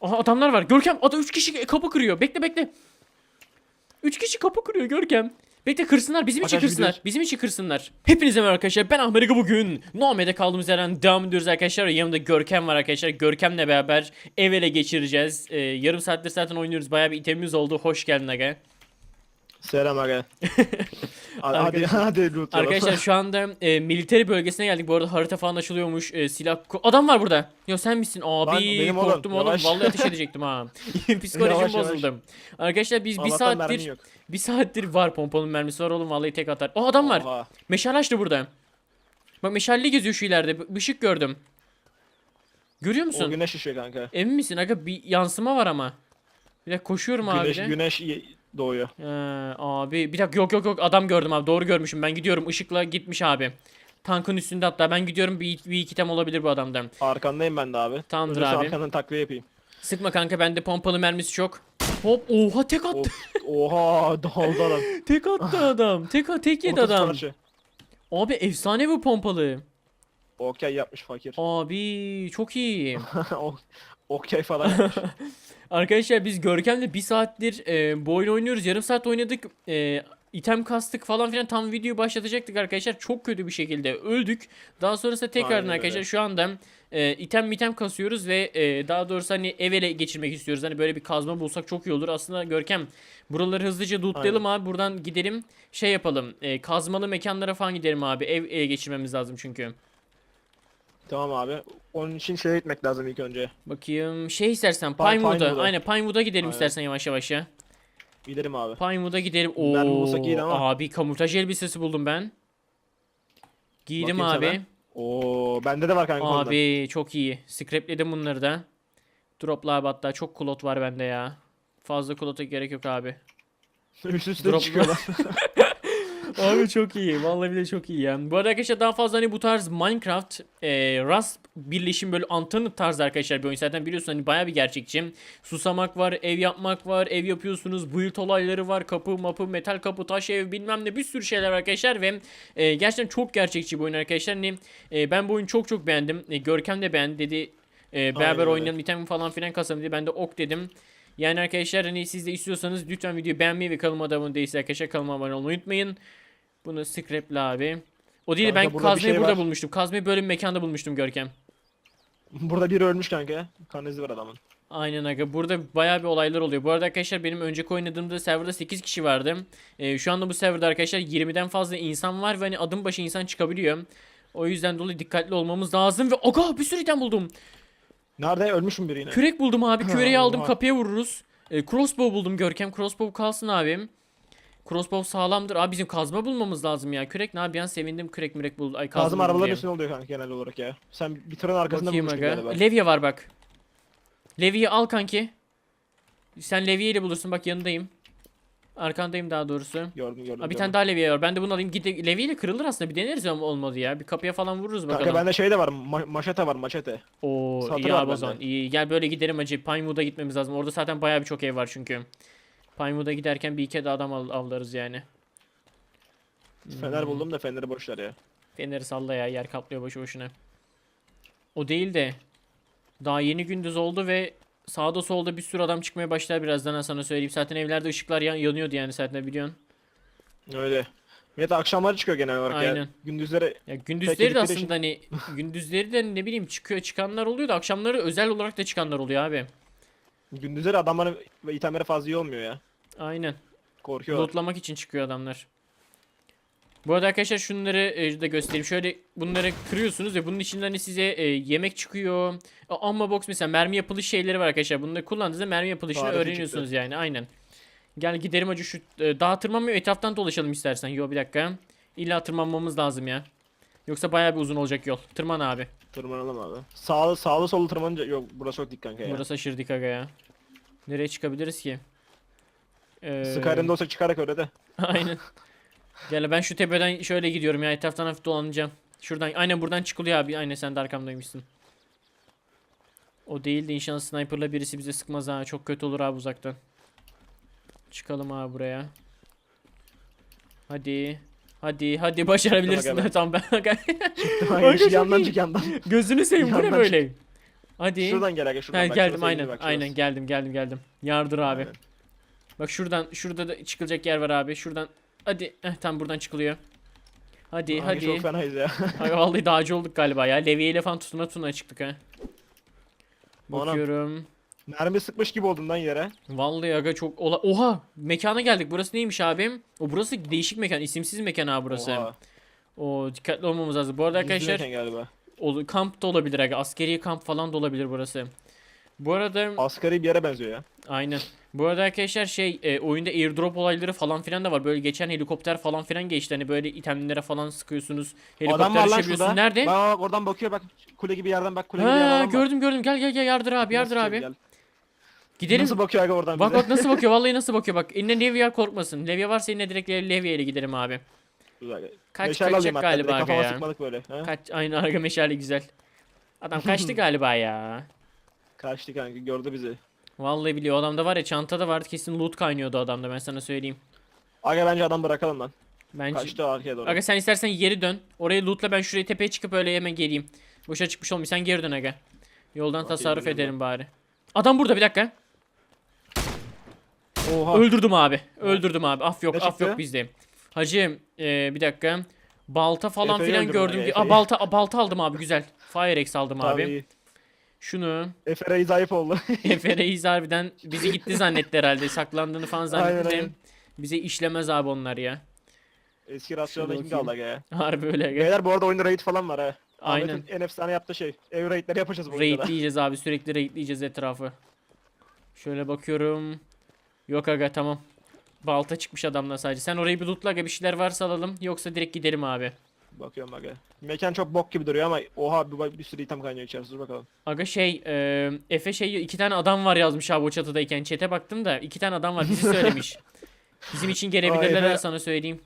Aha adamlar var. Görkem ada 3 kişi kapı kırıyor. Bekle bekle. 3 kişi kapı kırıyor Görkem. Bekle kırsınlar bizim için kırsınlar. gidiyoruz. Bizim için kırsınlar. Hepinize merhaba arkadaşlar. Ben Ege bugün. Nome'de kaldığımız yerden devam ediyoruz arkadaşlar. Yanımda Görkem var arkadaşlar. Görkem'le beraber ev ele geçireceğiz. Ee, yarım saattir zaten oynuyoruz. Bayağı bir itemimiz oldu. Hoş geldin Aga. Selam aga. hadi hadi, loot Arkadaşlar şu anda e, militeri bölgesine geldik. Bu arada harita falan açılıyormuş. E, silah adam var burada. Ya sen misin? Abi Ben- benim oğlum, korktum oğlum. yavaş. Vallahi ateş edecektim ha. Psikolojim Yavaş, yavaş. bozuldu. Arkadaşlar biz bir Allah'tan saattir bir saattir var pompalının mermisi var oğlum vallahi tek atar. O adam var. Oha. Meşale açtı burada. Bak meşaleli geziyor şu ileride. Bir ışık gördüm. Görüyor O musun? güneş ışığı kanka. Emin misin? Aga bir yansıma var ama. Bir dakika koşuyorum abi. Güneş, de. güneş doğuyor. Ee, abi bir dakika yok yok yok adam gördüm abi doğru görmüşüm ben gidiyorum ışıkla gitmiş abi. Tankın üstünde hatta ben gidiyorum bir, bir iki tem olabilir bu adamdan. Arkandayım ben de abi. Tamamdır Öyleyse abi. Arkandan takviye yapayım. Sıkma kanka bende pompalı mermisi çok. Hop oha tek attı. Of, oha daldı adam. tek attı adam. Tek tek yedi adam. parça. Abi efsane bu pompalı. Okey yapmış fakir. Abi çok iyi. Okey falan yapmış. Arkadaşlar biz Görkem'le bir saattir e, bu oyunu oynuyoruz. Yarım saat oynadık. E, item kastık falan filan tam videoyu başlatacaktık arkadaşlar. Çok kötü bir şekilde öldük. Daha sonrasında tekrardan Aynen öyle. arkadaşlar şu anda e, item mitem kasıyoruz ve e, daha doğrusu hani ev ele geçirmek istiyoruz. Hani böyle bir kazma bulsak çok iyi olur. Aslında Görkem buraları hızlıca lootlayalım abi. Buradan gidelim şey yapalım. E, kazmalı mekanlara falan gidelim abi. Ev ele geçirmemiz lazım çünkü. Tamam abi. Onun için şeye gitmek lazım ilk önce. Bakayım şey istersen Pa- Pinewood'a. Pinewood'a. Aynen Pinewood'a gidelim Aynen. istersen yavaş yavaş ya. Gidelim abi. Pinewood'a gidelim. Bulsak Oo, iyiydi ama. abi kamuflaj elbisesi buldum ben. Giydim Bakayım abi. sana. Oo bende de var kanka ondan. Abi çok iyi. Scrapledim bunları da. Dropla abi hatta çok kulot var bende ya. Fazla kulota gerek yok abi. Üst üste Drop- çıkıyorlar. Abi çok iyi. Vallahi bile çok iyi ya. Bu arada arkadaşlar daha fazla hani bu tarz Minecraft, e, Rust birleşim böyle Antanı tarzı arkadaşlar bir oyun. Zaten biliyorsun hani bayağı bir gerçekçi. Susamak var, ev yapmak var, ev yapıyorsunuz, build olayları var, kapı, mapı, metal kapı, taş ev bilmem ne bir sürü şeyler arkadaşlar ve e, gerçekten çok gerçekçi bir oyun arkadaşlar. Hani, e, ben bu oyunu çok çok beğendim. E, Görkem de beğendi dedi. E, beraber öyle. oynayalım, item falan filan kasalım dedi. Ben de ok dedim. Yani arkadaşlar hani siz de istiyorsanız lütfen videoyu beğenmeyi ve kanalıma da abone değilseniz arkadaşlar kanalıma abone olmayı unutmayın. Bunu scrap'le abi. O değil de ben Kanka burada kazmayı şey burada var. bulmuştum. Kazmayı böyle bir mekanda bulmuştum Görkem. Burada biri ölmüş kanka. Kan izi var adamın. Aynen aga. Burada bayağı bir olaylar oluyor. Bu arada arkadaşlar benim önceki oynadığımda serverda 8 kişi vardı. Ee, şu anda bu serverda arkadaşlar 20'den fazla insan var ve hani adım başı insan çıkabiliyor. O yüzden dolayı dikkatli olmamız lazım ve aga bir sürü item buldum. Nerede? Ölmüş mü biri yine? Kürek buldum abi. Küreği aldım kapıya vururuz. Ee, crossbow buldum Görkem. Crossbow kalsın abim. Crossbow sağlamdır. Abi bizim kazma bulmamız lazım ya. Kürek ne yapıyorsun? Sevindim kürek mürek bul. Ay kazma Kazım arabaların diye. üstünde oluyor kanka genel olarak ya. Sen bir tırın arkasında Bakayım bulmuştun aga. galiba. Levye var bak. Levye'yi al kanki. Sen Levye ile bulursun bak yanındayım. Arkandayım daha doğrusu. Gördüm gördüm. Aa, bir gördüm. tane daha levye var. Ben de bunu alayım. Gide Levye ile kırılır aslında. Bir deneriz ama olmadı ya. Bir kapıya falan vururuz bakalım. Kanka bende şey de var. Ma- maşete var maçete. Oo Satır iyi var abi o zaman. bende. İyi. Gel böyle gidelim acı. Pinewood'a gitmemiz lazım. Orada zaten bayağı birçok ev var çünkü. Pinewood'a giderken bir iki de adam av- avlarız yani. Fener buldum da feneri boşlar ya. Feneri salla ya. Yer kaplıyor boşu boşuna. O değil de. Daha yeni gündüz oldu ve sağda solda bir sürü adam çıkmaya başlar birazdan ha sana söyleyeyim. Zaten evlerde ışıklar yan- yanıyordu yani zaten biliyorsun. Öyle. Millet akşamları çıkıyor genel olarak Aynen. ya. Gündüzleri Ya gündüzleri de aslında hani gündüzleri de ne bileyim çıkıyor çıkanlar oluyor da akşamları özel olarak da çıkanlar oluyor abi. gündüzleri adamların ve itemleri fazla iyi olmuyor ya. Aynen. Korkuyorlar. Lootlamak için çıkıyor adamlar. Bu arada arkadaşlar şunları e, da göstereyim. Şöyle bunları kırıyorsunuz ve bunun içinden hani size e, yemek çıkıyor. Amma box mesela mermi yapılış şeyleri var arkadaşlar. Bunları kullandığınızda mermi yapılışını Tarifi öğreniyorsunuz yani. Aynen. Gel gidelim acı şu e, dağa tırmanmıyor. Etraftan dolaşalım istersen. Yo bir dakika. İlla tırmanmamız lazım ya. Yoksa bayağı bir uzun olacak yol. Tırman abi. Tırmanalım abi. Sağlı sağlı sollu tırmanınca yok burası çok dik kanka ya. Burası aşırı dik aga ya. Nereye çıkabiliriz ki? Ee, Skyrim'de olsa çıkarak öyle de. Aynen. Gel ben şu tepeden şöyle gidiyorum ya etraftan hafif dolanacağım. Şuradan aynen buradan çıkılıyor abi. Aynen sen de arkamdaymışsın. O değil de inşallah sniperla birisi bize sıkmaz ha. Çok kötü olur abi uzaktan. Çıkalım abi buraya. Hadi. Hadi hadi başarabilirsin. Tamam ben Çıktım kanka çok yandan çık yandan. gözünü seveyim bu ne böyle? Hadi. Şuradan gel aga şuradan Ha, geldim aynen. aynen geldim geldim geldim. Yardır abi. Aynen. Bak şuradan şurada da çıkılacak yer var abi. Şuradan hadi eh, tam buradan çıkılıyor. Hadi Abi hadi. Çok fenayız ya. Ay, vallahi dağcı olduk galiba ya. Levye ile falan tutuna tutuna çıktık ha. Bakıyorum. Mermi sıkmış gibi oldum lan yere. Vallahi aga çok ola Oha! Mekana geldik. Burası neymiş abim? O burası değişik mekan. isimsiz mekan abi burası. Oha. O dikkatli olmamız lazım. Bu arada arkadaşlar galiba. ol- kamp da olabilir aga. Askeri kamp falan da olabilir burası. Bu arada Asgari bir yere benziyor ya. Aynen. Bu arada arkadaşlar şey e, oyunda airdrop olayları falan filan da var. Böyle geçen helikopter falan filan geçti. Hani böyle itemlere falan sıkıyorsunuz. Adam Helikopter var lan düşebiliyorsun. şurada. Nerede? Bak, bak, oradan bakıyor bak. Kule gibi yerden bak. Kule gibi yerden Ha bak. gördüm gördüm. Gel gel gel yardır abi yardır Nasıl abi. gel? Gidelim. Nasıl bakıyor aga oradan Bak bize? bak nasıl bakıyor. Vallahi nasıl bakıyor bak. Eline levye al, korkmasın. Levye varsa eline direkt lev- levye ile giderim abi. Güzel. Kaç Meşale alayım kaçacak hatta, direkt galiba aga Kafama ya. sıkmadık böyle. Ha? Kaç aynı arga meşale güzel. Adam kaçtı galiba ya. Kaçtı kanka gördü bizi. Vallahi biliyor adamda var ya çantada vardı kesin loot kaynıyordu adamda ben sana söyleyeyim. Aga bence adam bırakalım lan. Bence Kaçtı arkaya doğru. Aga sen istersen geri dön. Orayı lootla ben şuraya tepeye çıkıp öyle hemen geleyim. Boşa çıkmış olmuyor. Sen geri dön aga. Yoldan Okey, tasarruf geliyorum ederim bari. Adam burada bir dakika. Oha. Öldürdüm abi. Öldürdüm abi. Af yok, Ne af çıktı? yok bizde. Hacı e, bir dakika. Balta falan Efe'yi filan gördüm. aga, Aa, Efe'yi. balta balta aldım abi güzel. Fire X aldım abi. Şunu Efe Reis zayıf oldu. Efe Reis harbiden bizi gitti zannetti herhalde. Saklandığını falan zannetti. aynen. Bize işlemez abi onlar ya. Eski rasyonda kim kaldı ya. Harbi öyle. aga. Beyler bu arada oyunda raid falan var ha. Aynen. Ahmet'in en efsane yaptığı şey. Ev raidleri yapacağız bu oyunda da. Raidleyeceğiz abi sürekli raidleyeceğiz etrafı. Şöyle bakıyorum. Yok aga tamam. Balta çıkmış adamdan sadece. Sen orayı bir lootla bir şeyler varsa alalım. Yoksa direkt gidelim abi. Bakıyorum aga. Mekan çok bok gibi duruyor ama oha bir, bir sürü item kaynıyor içerisi dur bakalım. Aga şey e, Efe şey iki tane adam var yazmış abi o çatıdayken. Chat'e baktım da iki tane adam var bizi söylemiş. Bizim için gelebilirler Efe- ha, sana söyleyeyim.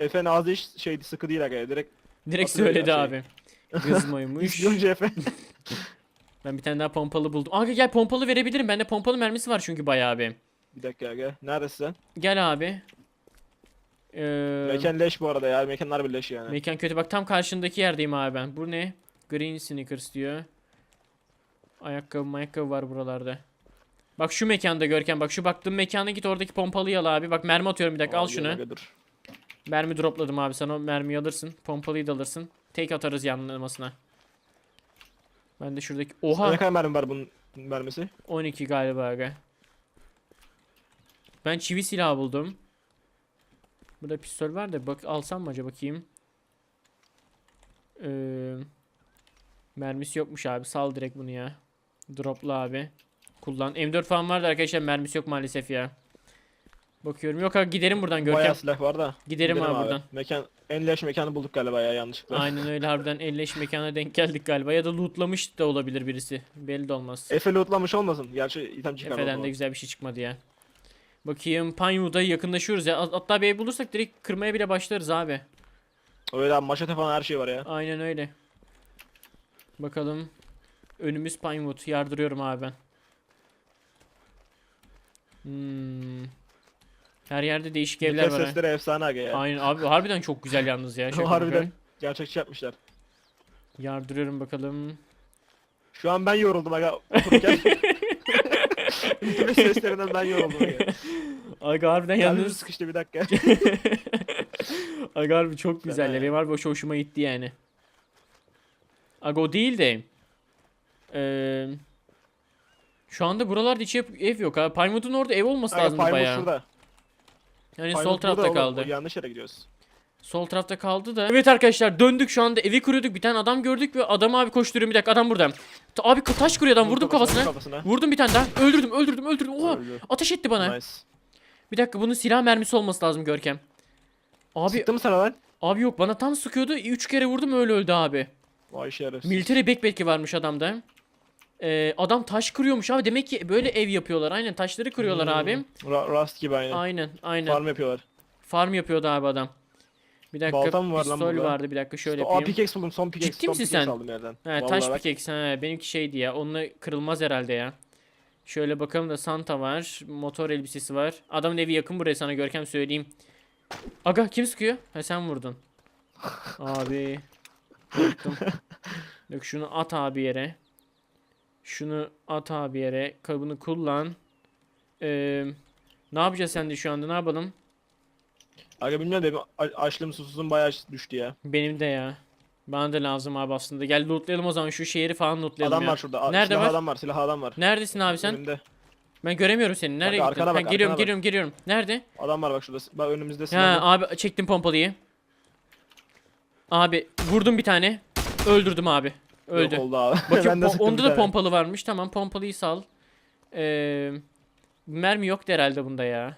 Efe'nin ağzı hiç şeydi sıkı değil aga direkt. Direkt söyledi ya abi. Kızmaymış. İstiyorunca Efe. ben bir tane daha pompalı buldum. Aga gel pompalı verebilirim. Bende pompalı mermisi var çünkü bayağı abi. bir dakika aga. Neredesin sen? Gel abi. Ee, Mekan leş bu arada ya. Mekanlar bir leş yani. Mekan kötü. Bak tam karşındaki yerdeyim abi ben. Bu ne? Green sneakers diyor. Ayakkabı ayakkabı var buralarda. Bak şu mekanda Görkem bak şu baktığım mekana git oradaki pompalıyı al abi. Bak mermi atıyorum bir dakika al şunu. dur. Mermi dropladım abi sana o mermiyi alırsın. Pompalıyı da alırsın. Tek atarız yanlamasına. Ben de şuradaki... Oha! Ne kadar mermi var bunun mermisi? 12 galiba aga. Ben çivi silahı buldum. Burada pistol var da bak alsam mı acaba bakayım. Ee, mermisi yokmuş abi. Sal direkt bunu ya. Dropla abi. Kullan. M4 falan vardı arkadaşlar. Mermisi yok maalesef ya. Bakıyorum. Yok abi giderim buradan Görkem. Bayağı silah var da. Giderim abi buradan. Mekan en leş mekanı bulduk galiba ya yanlışlıkla. Aynen öyle harbiden elleş mekana denk geldik galiba. Ya da lootlamış da olabilir birisi. Belli de olmaz. Efe lootlamış olmasın. Gerçi item çıkar. Efe'den de güzel bir şey çıkmadı ya. Bakayım Pinewood'a yakınlaşıyoruz ya. Hat- Hatta bir ev bulursak direkt kırmaya bile başlarız abi. Öyle abi maşete falan her şey var ya. Aynen öyle. Bakalım. Önümüz Pinewood. Yardırıyorum abi ben. Hmm. Her yerde değişik evler Nefes var. sesleri efsane aga ya. Aynen abi harbiden çok güzel yalnız ya. Şaka Harbiden. maka. Gerçekçi yapmışlar. Yardırıyorum bakalım. Şu an ben yoruldum aga Nefes seslerinden ben yoruldum aga. Aga harbiden Yalnız yalnız. sıkıştı bir dakika. Aga harbi çok güzel. ya. Benim harbi hoş- hoşuma gitti yani. Aga o değil de. Eee şu anda buralarda hiç ev, ev yok ha. Pinewood'un orada ev olması Aga lazım bayağı. şurada. Yani Pinewood sol burada tarafta oğlum, kaldı. o Yanlış yere gidiyoruz. Sol tarafta kaldı da. Evet arkadaşlar döndük şu anda evi kuruyorduk. Bir tane adam gördük ve adam abi koşturuyor bir dakika adam burada. Ta- Abi taş kuruyor adam Vur vurdum kafasına, kafasına. vur kafasına. Vurdum bir tane daha. Öldürdüm öldürdüm öldürdüm. Oha Öldü. ateş etti bana. Nice. Bir dakika bunun silah mermisi olması lazım Görkem. Abi Sıktı mı sana lan? abi yok bana tam sıkıyordu. 3 kere vurdum öyle öldü abi. Vay şerefsiz. Military backpack'i varmış adamda. Ee, adam taş kırıyormuş abi. Demek ki böyle ev yapıyorlar. Aynen taşları kırıyorlar Hmm. abi. Ra- Rust gibi aynen. Aynen aynen. Farm yapıyorlar. Farm yapıyordu abi adam. Bir dakika Balta mı var lan pistol burada? vardı bir dakika şöyle Aa yapayım. pickaxe buldum son pickaxe. Ciddi son misin pickaxe sen? aldım yerden. He, Vallahi taş bak. pickaxe he, benimki şeydi ya. Onunla kırılmaz herhalde ya. Şöyle bakalım da Santa var. Motor elbisesi var. Adamın evi yakın buraya sana Görkem söyleyeyim. Aga kim sıkıyor? Ha sen vurdun. Abi. Korktum. Yok şunu at abi yere. Şunu at abi yere. Kabını kullan. Ee, ne yapacağız sen de şu anda ne yapalım? Aga bilmiyorum benim a- açlığım susuzluğum bayağı düştü ya. Benim de ya. Bana da lazım abi aslında. Gel lootlayalım o zaman şu şehri falan lootlayalım Adam ya. var şurada. A- Nerede silah var? adam var. Silah adam var. Neredesin abi sen? Önümde. Ben göremiyorum seni. Nereye Bak, gittin? arkana bak, geliyorum arkana bak. geliyorum geliyorum. Nerede? Adam var bak şurada. Bak önümüzde. Ha abi çektim pompalıyı. Abi vurdum bir tane. Öldürdüm abi. Öldü. Yok oldu abi. Ben po- sıktım onda bir da tane. pompalı varmış. Tamam pompalıyı sal. Ee, mermi yoktu herhalde bunda ya.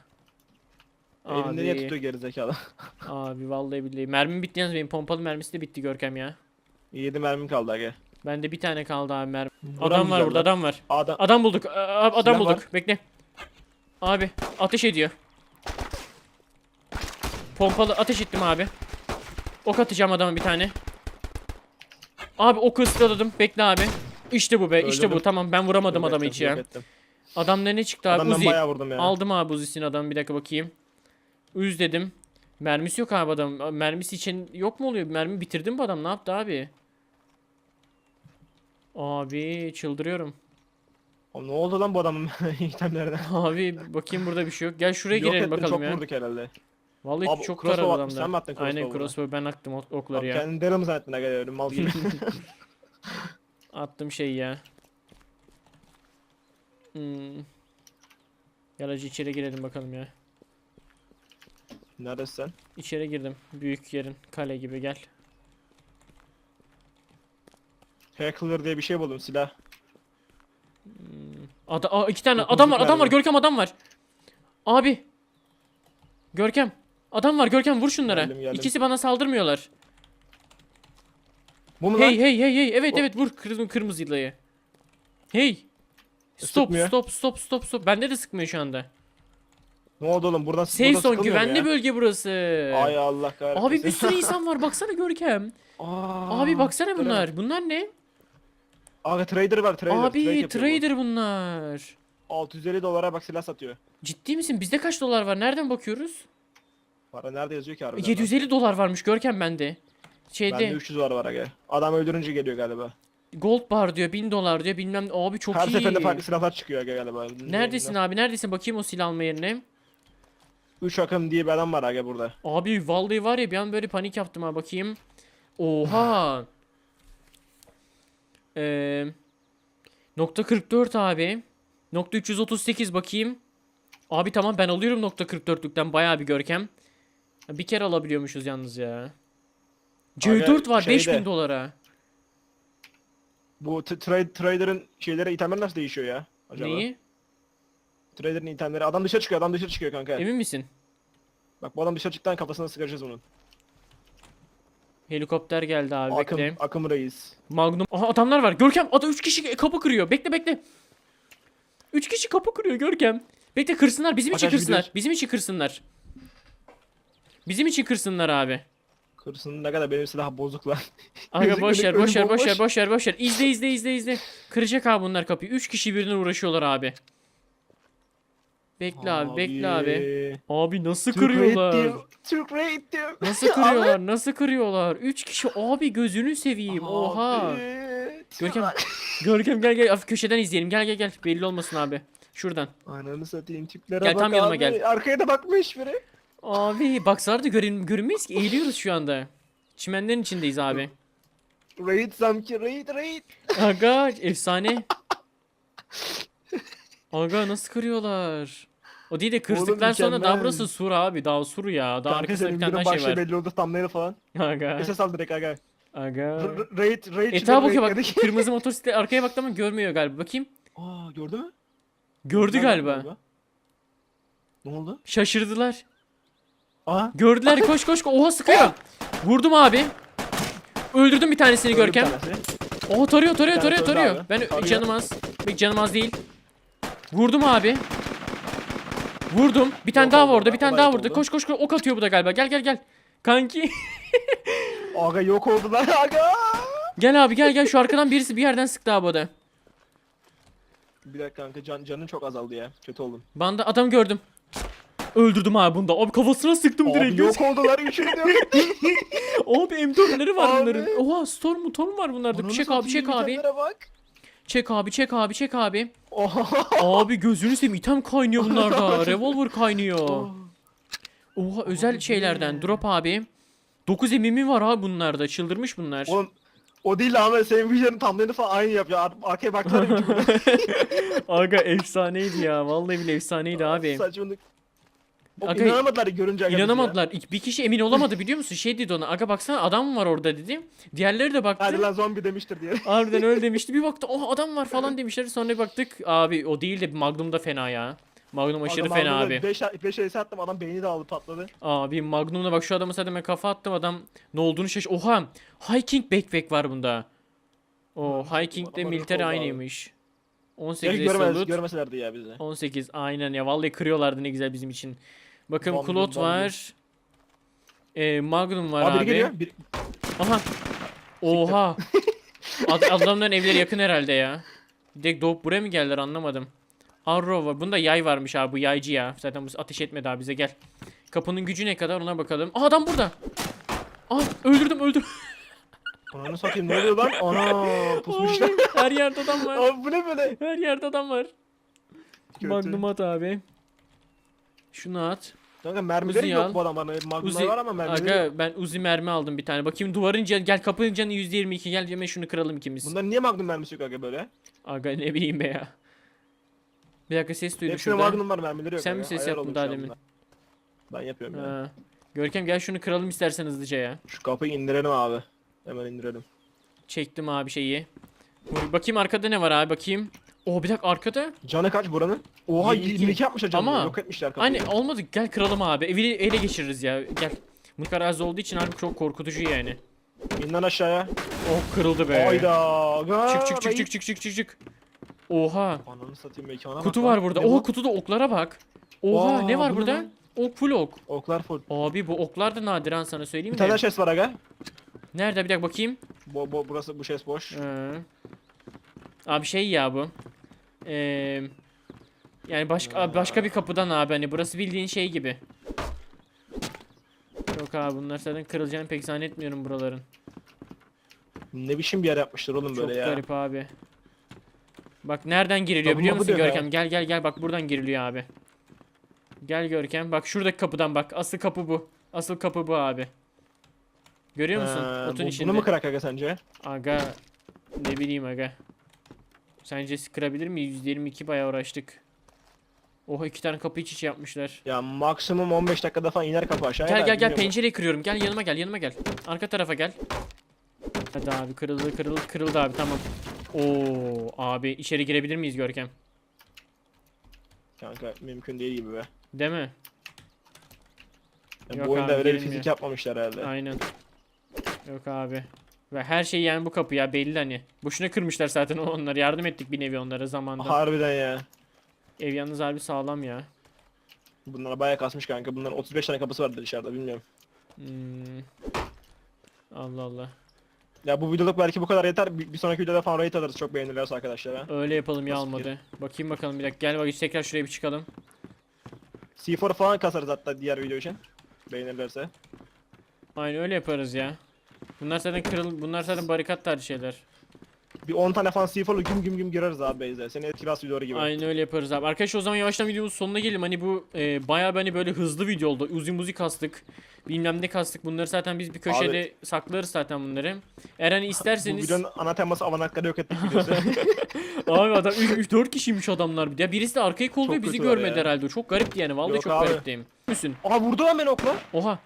Elinde niye tutuyor gerizekalı? abi vallahi billahi. Mermim bitti yalnız benim pompalı mermisi de bitti Görkem ya. 7 mermim kaldı aga. Bende bir tane kaldı abi mermi. Adam var burada lan. adam var. Adam. Adam bulduk. a- Adam Silah bulduk. var. Bekle. Abi ateş ediyor. Pompalı ateş ettim abi. Ok atacağım adama bir tane. Abi ok ısladım. Bekle abi. İşte bu be. işte bu. Öldürdüm. Tamam ben vuramadım adamı hiç ya. ettim. Adamda ne çıktı abi? Adam Uzi. vurdum ya. Aldım abi Uzi'sini adamı bir dakika bakayım. Üz dedim. Mermisi yok abi adam. Mermisi için yok mu oluyor? Mermi bitirdi mi bu adam? Ne yaptı abi? Abi çıldırıyorum. Oğlum ne oldu lan bu adamın itemlerine? Abi bakayım burada bir şey yok. Gel şuraya Yok girelim ettim, bakalım çok ya. vurduk herhalde. Vallahi Abi, çok crossbow var atmış, adamda. sen mi attın Aynen crossbow'u? crossbow ben attım ok- okları Abi ya. kendini derim zannettin aga öyle mal gibi. Attım şey ya. Hmm. Gel hacı içeri girelim bakalım ya. Neredesin sen? İçeri girdim. Büyük yerin kale gibi gel. Hackler diye bir şey buldum silah. Ada Aa, iki tane Dokuzluk adam var adam var. Görkem adam var. Abi. Görkem. Adam var Görkem vur şunlara. Geldim, geldim. İkisi bana saldırmıyorlar. Bu mu Hey lan? hey hey hey evet O- evet vur kırmızı kırmızıyı. Hey. Stop Sıkmıyor. stop stop stop stop. Bende de sıkmıyor şu anda. Ne oldu oğlum buradan mu güvenli ya? bölge burası. Ay Allah kahretsin. Abi bir sürü insan var baksana Görkem. Aa, Abi baksana bunlar. Bunlar ne? Abi trader var trader. trade Abi yapıyor bu. trader bunlar. 650 dolara bak silah satıyor. Ciddi misin? Bizde kaç dolar var? Nereden bakıyoruz? Para nerede yazıyor ki harbiden? 750 dolar varmış Görkem bende. Bende Şeyde 300 var var aga. Adam öldürünce geliyor galiba. gold bar diyor 1000 dolar diyor bilmem. Abi çok Her iyi. seferinde farklı silahlar çıkıyor aga galiba. Neredesin abi? Neredesin? Bakayım o silah alma yerine. 3 akım diye bir adam var aga burada. Abi vallahi var ya bir an böyle panik yaptım ha bakayım. Oha. Ee, nokta 44 abi. Nokta 338 bakayım. Abi tamam ben alıyorum nokta 44'lükten bayağı bir görkem. Bir kere alabiliyormuşuz yalnız ya. C4 var şeyde- 5000 dolara. Bu trader'ın şeyleri itemleri nasıl değişiyor ya? Acaba? Neyi? Trader'ın itemleri. Adam dışarı çıkıyor adam dışarı çıkıyor kanka. Emin misin? Bak bu adam dışarı çıktıktan kafasına sıkacağız onun. Helikopter geldi abi Akım, bekle. akım reis. Magnum. Aha adamlar var. Görkem ada 3 kişi kapı kırıyor. Bekle bekle. 3 kişi kapı kırıyor Görkem. Bekle kırsınlar. Bizim için kırsınlar. biliyoruz. Bizim için kırsınlar. Bizim için kırsınlar abi. Kırsın ne kadar benim silah bozuk lan. Aga boş önü boş ver boş bomboş. boş ver boş ver. İzle izle izle izle. Kıracak abi bunlar kapıyı. 3 kişi birine uğraşıyorlar abi. Bekle abi, bekle abi. Abi nasıl Türk raid kırıyorlar? diyor. Türk raid diyor. Nasıl kırıyorlar? Nasıl kırıyorlar? 3 kişi abi gözünü seveyim. Oha. Abi, Görkem Türk- Görkem gel gel hafif köşeden izleyelim. Gel gel gel. Belli olmasın abi. Şuradan. Ananı satayım tiplere Gel, bak tam yanıma abi. gel. Arkaya da bakmış biri. Abi baksalar da görün, görünmeyiz ki. Eğiliyoruz şu anda. Çimenlerin içindeyiz abi. Raid zamki raid raid. Aga efsane. Aga nasıl kırıyorlar? O değil de kırdıktan sonra daha mükemmel. burası sur abi. Daha sur ya. Daha Kanka arkasında senin bir tane videonun daha şey başlığı var. belli oldu thumbnail'ı falan. Aga. SS al direkt aga. Aga. R- r- Raid raid. Etrafa bakıyor bak. Kırmızı motosiklet arkaya baktı ama görmüyor galiba. Bakayım. Aa gördü mü? Gördü galiba. Ne oldu? Şaşırdılar. Aa. Gördüler koş koş. koş. Oha sıkıyor. Vurdum abi. Öldürdüm bir tanesini öldü bir Görkem. tanesi. Oha tarıyor tarıyor Bir tarıyor öldü tarıyor. abi. Ben Tarıyor. canım az. Pek canım az değil. Vurdum abi. Vurdum. Bir tane Yok daha oldu vurdu. orada, Bir tane daha vurdu. Koş koş koş. Ok atıyor bu da galiba. Gel gel gel. Kanki. Aga yok oldular aga. gel abi gel gel. Şu arkadan birisi bir yerden sıktı abi o da. Bir dakika kanka can, canın çok azaldı ya. Kötü oldum. Banda adam gördüm. Öldürdüm abi bunda. Abi kafasına sıktım direkt. Abi yok oldular üçünü de. Abi M4'leri var Abi. bunların. Oha storm mu torm var bunlarda. Çek abi çek abi. Çek abi çek abi çek abi. Abi gözünü seveyim item kaynıyor bunlarda. Revolver kaynıyor. Oha özel Abi şeylerden drop abi. 9 emimi var abi bunlarda. Çıldırmış bunlar. Oğlum o değil de Ahmet senin videonun thumbnail'i falan aynı yapıyor. Ar arkaya cümle. Aga efsaneydi ya. Vallahi bile efsaneydi abi. Saçmalık. Aga, inanamadılar görünce aga. İnanamadılar. İlk- Bir kişi emin olamadı biliyor musun? Şey dedi ona. Aga baksana adam var orada dedi. Diğerleri de baktı. Hadi lan zombi demiştir diye. Harbiden öyle demişti. Bir baktı oh adam var falan demişler. Sonra bir baktık abi o değil de Magnum da fena ya. Magnum aşırı Adam fena aldı da abi. Beş, beş elisi attım adam beyni de aldı patladı. Abi Magnum'la bak şu adama zaten ben kafa attım adam ne olduğunu şaş. Oha Hiking backpack var bunda. O Hiking de militer oldu abi. aynıymış. Ya 18 görmez, salut. görmeselerdi ya bizi. 18 aynen ya vallahi kırıyorlardı ne güzel bizim için. Bakın Bam, Klot bam, var. Ee, Magnum var Abi abi. biri geliyor. Bir... Aha. Oha. Ad- adamların evleri yakın herhalde ya. Direkt doğup buraya mı geldiler anlamadım. Arrow var. Bunda yay varmış abi bu yaycı ya. Zaten bu ateş etmedi abi bize gel. Kapının gücü ne kadar ona bakalım. Aa adam burada. Aa öldürdüm öldürdüm. Ananı satayım ne oluyor lan? Ana pusmuşlar. Abi, her yerde adam var. Abi bu ne böyle? Her yerde adam var. Kötü. Magnum at abi. Şunu at. Kanka mermileri Uzi yok al. bu adamların. Magnumlar Uzi. var ama mermileri yok. Aga ben Uzi mermi aldım bir tane. Bakayım duvarın canı gel kapının canı %22 gel hemen şunu kıralım ikimiz. Bunların niye magnum mermisi yok aga böyle? Aga ne bileyim be ya. Bir dakika ses duydum Hepsine şurada. magnum var mermileri yok. Sen aga. mi ses Ayar yaptın daha şu demin? anda. Ben yapıyorum ya. Ha. Görkem gel şunu kıralım istersen hızlıca ya. Şu kapıyı indirelim abi. Hemen indirelim. Çektim abi şeyi. Vur- Bakayım arkada ne var abi bakayım. Oo bir dakika arkada. Canı kaç buranın? Oha 22. 22 yapmışlar canını. Ama- Yok etmişler kapıyı. Hani olmadı gel kıralım abi. Evi ele geçiririz ya. Gel. Bu arazi olduğu için harbi çok korkutucu yani. İn lan aşağıya. Oh kırıldı be. Hayda. Çık çık çık çık çık çık çık çık. Oha. Ananı satayım mekana Kutu var burada. Oha kutuda oklara bak. Oha Aa, ne var ne burada? Ok full ok. Oklar full. Abi bu oklar da nadiren sana söyleyeyim Bir tane chest var aga. Nerede bir dakika bakayım. Bu, bu, burası bu chest boş. Ee, abi şey ya bu. Ee, yani başka başka bir kapıdan abi hani burası bildiğin şey gibi. Yok abi bunlar zaten kırılacağını pek zannetmiyorum buraların. Ne biçim bir yer yapmışlar oğlum Çok böyle ya. garip abi. Bak nereden giriliyor biliyor musun diyor ya. Görkem? Gel gel gel bak buradan giriliyor abi. Gel Görkem. Bak şuradaki kapıdan bak. Asıl kapı bu. Asıl kapı bu abi. Görüyor musun? Ha, Otun bu- içinde. Bunu mu kırak aga sence? Aga ne bileyim aga. Sence kırabilir mi? %22 bayağı uğraştık. Oha iki tane kapı iç içe yapmışlar. Ya maksimum 15 dakikada falan iner kapı aşağıya. Gel gel gel pencereyi kırıyorum. Gel yanıma gel yanıma gel. Arka tarafa gel. Hadi abi kırıldı kırıldı kırıldı abi tamam. Oo abi içeri girebilir miyiz Görkem? Kanka mümkün değil gibi be. Değil mi? Ya Yok bu oyunda abi, öyle bir fizik yapmamışlar herhalde. Aynen. Yok abi. Ve her şey yani bu kapı ya belli hani. Boşuna kırmışlar zaten onları. Yardım ettik bir nevi onlara zamanda. Harbiden ya. Ev yalnız harbi sağlam ya. Bunlara bayağı kasmış kanka. Bunların 35 tane kapısı vardı dışarıda bilmiyorum. Hmm. Allah Allah. Ya bu videoluk belki bu kadar yeter. Bir, bir sonraki videoda falan raid alırız çok beğenirlerse arkadaşlar ha. Öyle yapalım ya Basit olmadı. Bakayım bakalım bir dakika. Gel bak tekrar şuraya bir çıkalım. C4 falan kasarız hatta diğer video için. Beğenirlerse. Aynen öyle yaparız ya. Bunlar zaten kırıl bunlar zaten barikat tarzı şeyler. Bir 10 tane falan C4'lu güm güm güm gireriz abi base'e. Seni etkilas videoları gibi. Aynen öyle yaparız abi. Arkadaşlar o zaman yavaştan videonun sonuna gelelim. Hani bu e, bayağı hani böyle hızlı video oldu. Uzun müzik kastık. Bilmem ne kastık. Bunları zaten biz bir köşede saklarız zaten bunları. Eğer hani Bu isterseniz videonun ana teması avanakları yok ettik videosu. Abi adam 3 4 kişiymiş adamlar bir de. Ya birisi de arkayı kolluyor bizi görmedi ya. herhalde. Çok garipti yani. Vallahi Yok çok abi. garipteyim. Müsün? Aha vurdu lan beni okla. Oha.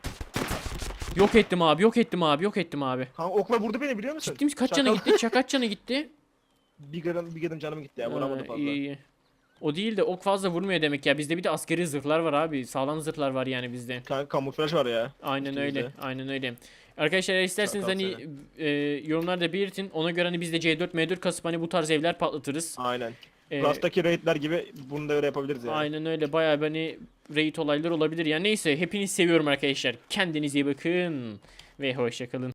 Yok ettim abi. Yok ettim abi. Yok ettim abi. Kanka okla vurdu beni biliyor musun? Ciddi misin? Kaç canı Şaka. gitti? Çak kaç canı gitti? Bir kadın bir kadın canım gitti ya vuramadı Ha, fazla. iyi, iyi. O değil de ok fazla vurmuyor demek ya. Bizde bir de askeri zırhlar var abi. Sağlam zırhlar var yani bizde. Kanka kamuflaj var ya. Aynen Üstümüzde. öyle. Aynen öyle. Arkadaşlar eğer isterseniz Çakal hani e, yorumlarda belirtin. Ona göre hani biz de C4 M4 kasıp hani bu tarz evler patlatırız. Aynen. E, Rust'taki raidler gibi bunu da öyle yapabiliriz yani. Aynen öyle. Bayağı hani raid olaylar olabilir. Ya neyse hepinizi seviyorum arkadaşlar. Kendinize iyi bakın ve hoşçakalın.